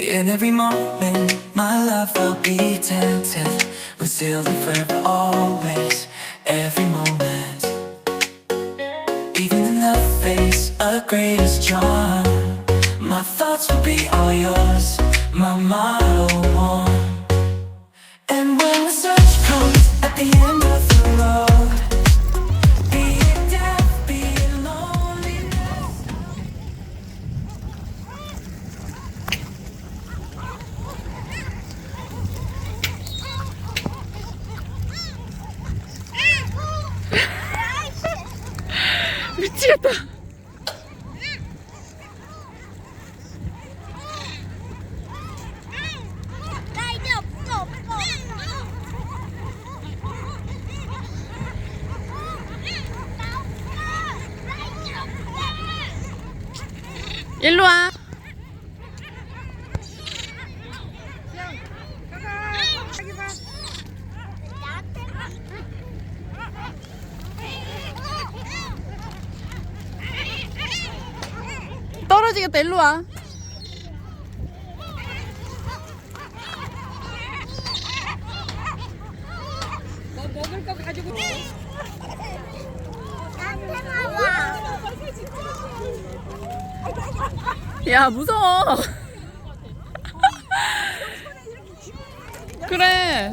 In every moment, my love will be tempted. In forever, always, every moment. Even in the face of greatest charm, my thoughts will be all yours, my motto one. And when the search comes at the end 미치겠다. 나 이제 없어 없어 일로 와. 떨어지겠다. 일로 와. 나한테만 와야 무서워. 그래.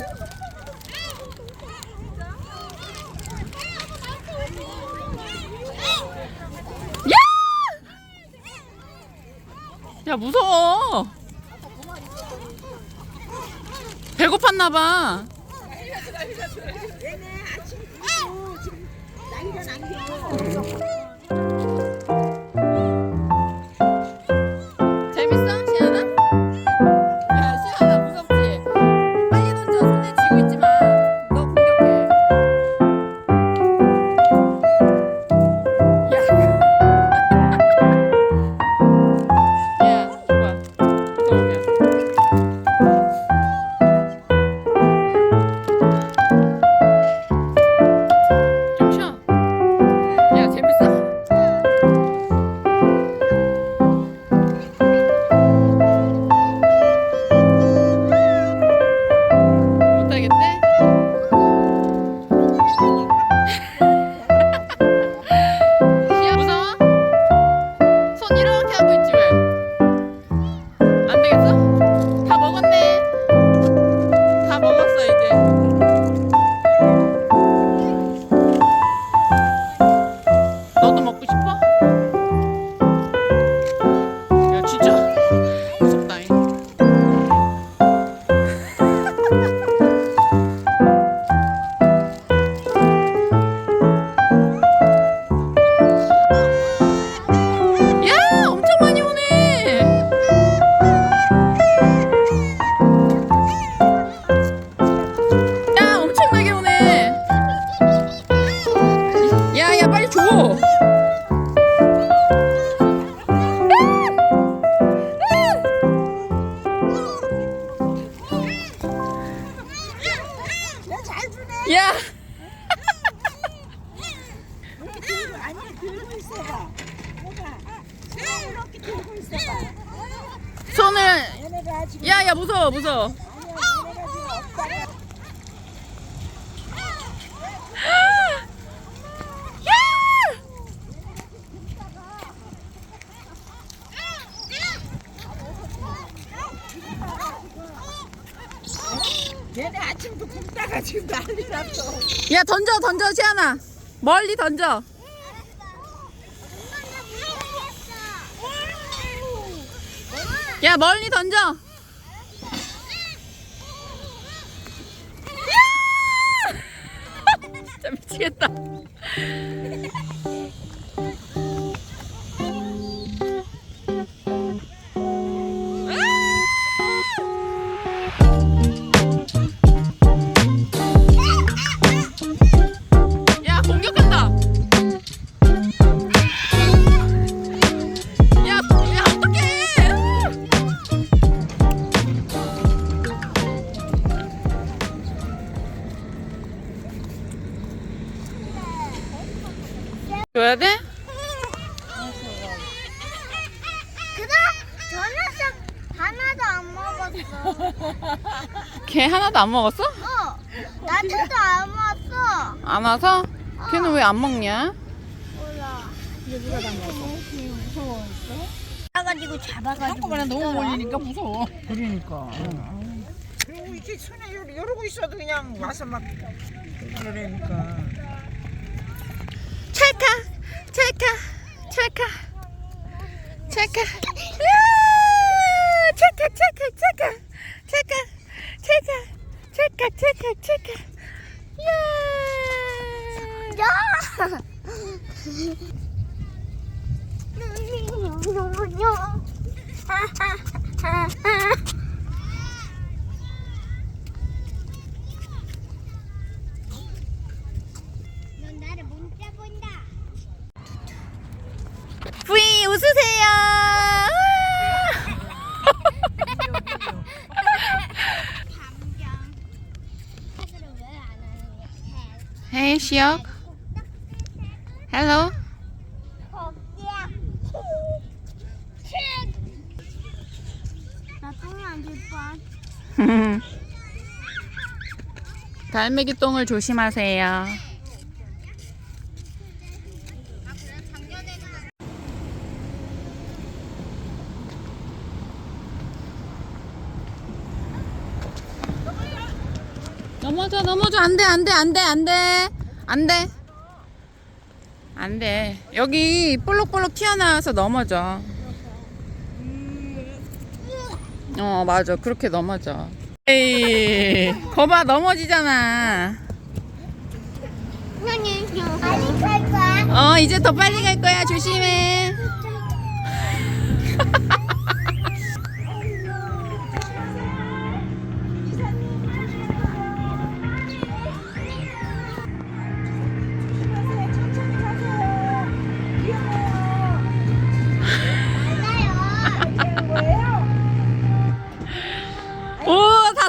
야 무서워. 배고팠나 봐. 재밌어, 얘네 아침부터 굶다가 지금 난리 났어 야 던져 던져 시아나 멀리 던져. 야 멀리 던져. 야! 진짜 미치겠다. 걔 하나도 안 먹었어? 어, 나한테도 안 왔어. 안 와서? 걔는 왜 안 먹냐? 몰라. 이게 누가 다 먹어? 무서웠어? 가가지고 잡아가지고. 한꺼번에 너무. 몰리니까 무서워. 그러니까. 그리고 이렇게 손에 이러- 이러고 있어도 그냥 와서 막 그러니까. 찰카 찰카 찰카! 찰카 안녕. 넌 나를 못 잡은다. 부이 시혁. 헬로. 갈매기 똥을 조심하세요. 넘어져 넘어져. 안돼 안돼 안돼 안돼. 안돼. 안돼. 여기 볼록볼록 튀어나와서 넘어져. 어 맞아. 그렇게 넘어져 에이 거봐 넘어지잖아. 빨리 갈 거야. 어 이제 더 빨리 갈 거야. 조심해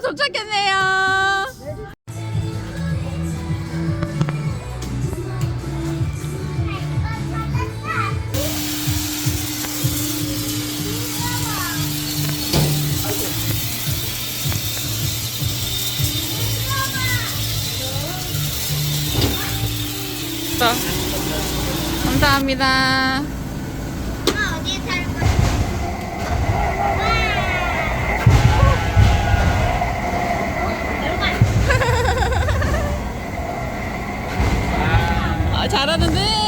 도착했네요 자, 감사합니다. 잘하는데.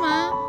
吗？